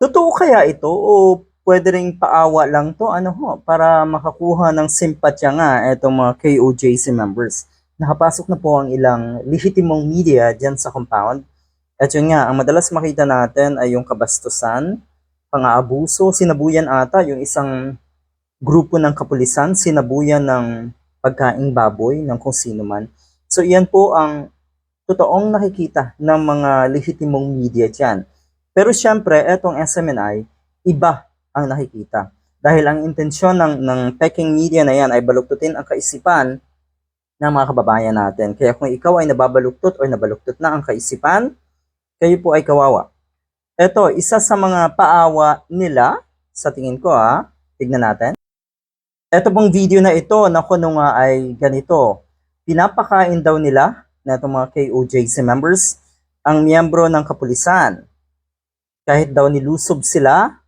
Totoo kaya ito o pwede ring paawa lang 'to ano ho, para makakuha ng simpatya nga itong mga KOJC members. Nakapasok na po ang ilang lehitimong media diyan sa compound. At yun nga, ang madalas makita natin ay yung kabastusan, pang-aabuso, sinabuyan ata yung isang grupo ng kapulisan, sinabuyan ng pagkaing baboy ng kung sino man. So iyan po ang totoong nakikita ng mga lehitimong media diyan. Pero syempre, etong SMNI, iba ang nakikita. Dahil ang intensyon ng, ng peking media na yan ay baluktutin ang kaisipan ng mga kababayan natin. Kaya kung ikaw ay nababaluktot o nabaluktot na ang kaisipan, kayo po ay kawawa. Ito, isa sa mga paawa nila, sa tingin ko ha, tignan natin. Ito pong video na ito, na kuno nga ay ganito. Pinapakain daw nila na itong mga KOJC members ang miyembro ng kapulisan kahit daw nilusob sila,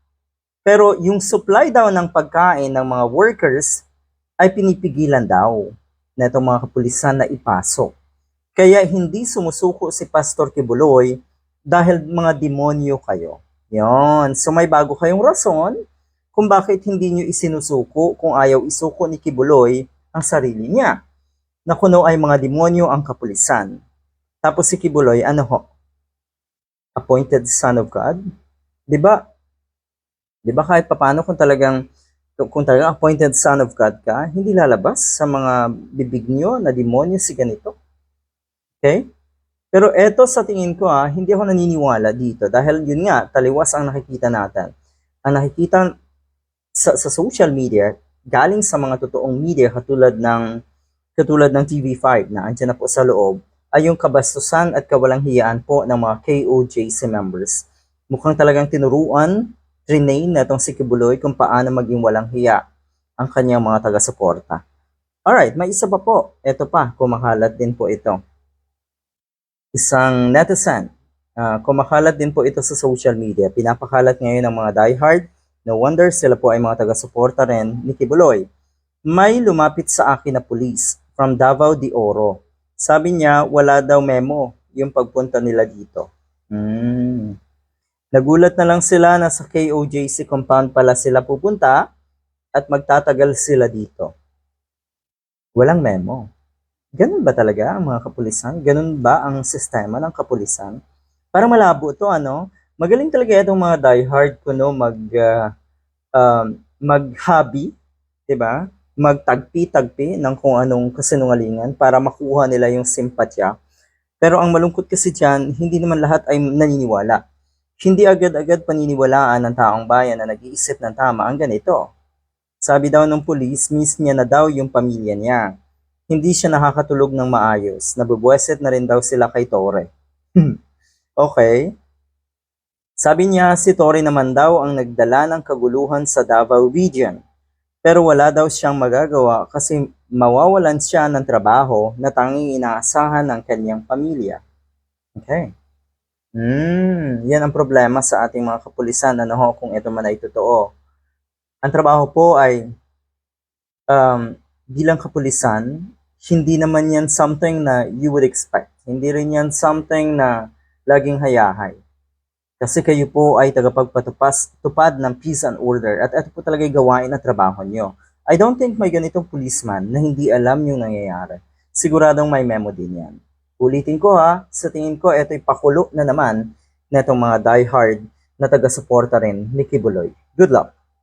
pero yung supply daw ng pagkain ng mga workers ay pinipigilan daw na itong mga kapulisan na ipasok. Kaya hindi sumusuko si Pastor Kibuloy dahil mga demonyo kayo. Yon. So may bago kayong rason kung bakit hindi nyo isinusuko kung ayaw isuko ni Kibuloy ang sarili niya. Na kuno ay mga demonyo ang kapulisan. Tapos si Kibuloy, ano ho? Appointed son of God. 'Di ba? 'Di ba kahit papaano kung talagang kung talagang appointed son of God ka, hindi lalabas sa mga bibig nyo na demonyo si ganito. Okay? Pero eto sa tingin ko ah, hindi ako naniniwala dito dahil yun nga, taliwas ang nakikita natin. Ang nakikita sa, sa social media, galing sa mga totoong media katulad ng katulad ng TV5 na andyan na po sa loob, ay yung kabastusan at kawalang hiyaan po ng mga KOJC members. Mukhang talagang tinuruan, trinain na itong si Kibuloy kung paano maging walang hiya ang kanyang mga taga-suporta. Alright, may isa pa po. Ito pa, kumakalat din po ito. Isang netizen. ah, kumakalat din po ito sa social media. Pinapakalat ngayon ng mga diehard. No wonder sila po ay mga taga-suporta rin ni Kibuloy. May lumapit sa akin na pulis from Davao de Oro. Sabi niya, wala daw memo yung pagpunta nila dito. Hmm. Nagulat na lang sila na sa KOJC compound pala sila pupunta at magtatagal sila dito. Walang memo. Ganun ba talaga ang mga kapulisan? Ganun ba ang sistema ng kapulisan? Parang malabo to ano? Magaling talaga itong mga diehard kuno mag ah, um, mag-hobby, 'di ba? Magtagpi-tagpi ng kung anong kasinungalingan para makuha nila yung simpatya. Pero ang malungkot kasi diyan, hindi naman lahat ay naniniwala. Hindi agad-agad paniniwalaan ng taong bayan na nag-iisip ng tama ang ganito. Sabi daw ng pulis, miss niya na daw yung pamilya niya. Hindi siya nakakatulog ng maayos. Nabubueset na rin daw sila kay Tore. okay. Sabi niya, si Tore naman daw ang nagdala ng kaguluhan sa Davao Region. Pero wala daw siyang magagawa kasi mawawalan siya ng trabaho na tanging inaasahan ng kanyang pamilya. Okay. Hmm, yan ang problema sa ating mga kapulisan, ano ho, kung ito man ay totoo. Ang trabaho po ay um, bilang kapulisan, hindi naman yan something na you would expect. Hindi rin yan something na laging hayahay. Kasi kayo po ay tagapagpatupas, tupad ng peace and order at ito po talaga yung gawain na trabaho nyo. I don't think may ganitong policeman na hindi alam yung nangyayari. Siguradong may memo din yan. Ulitin ko ha, sa tingin ko ito'y pakulo na naman na itong mga diehard na taga-suporta rin ni Kibuloy. Good luck!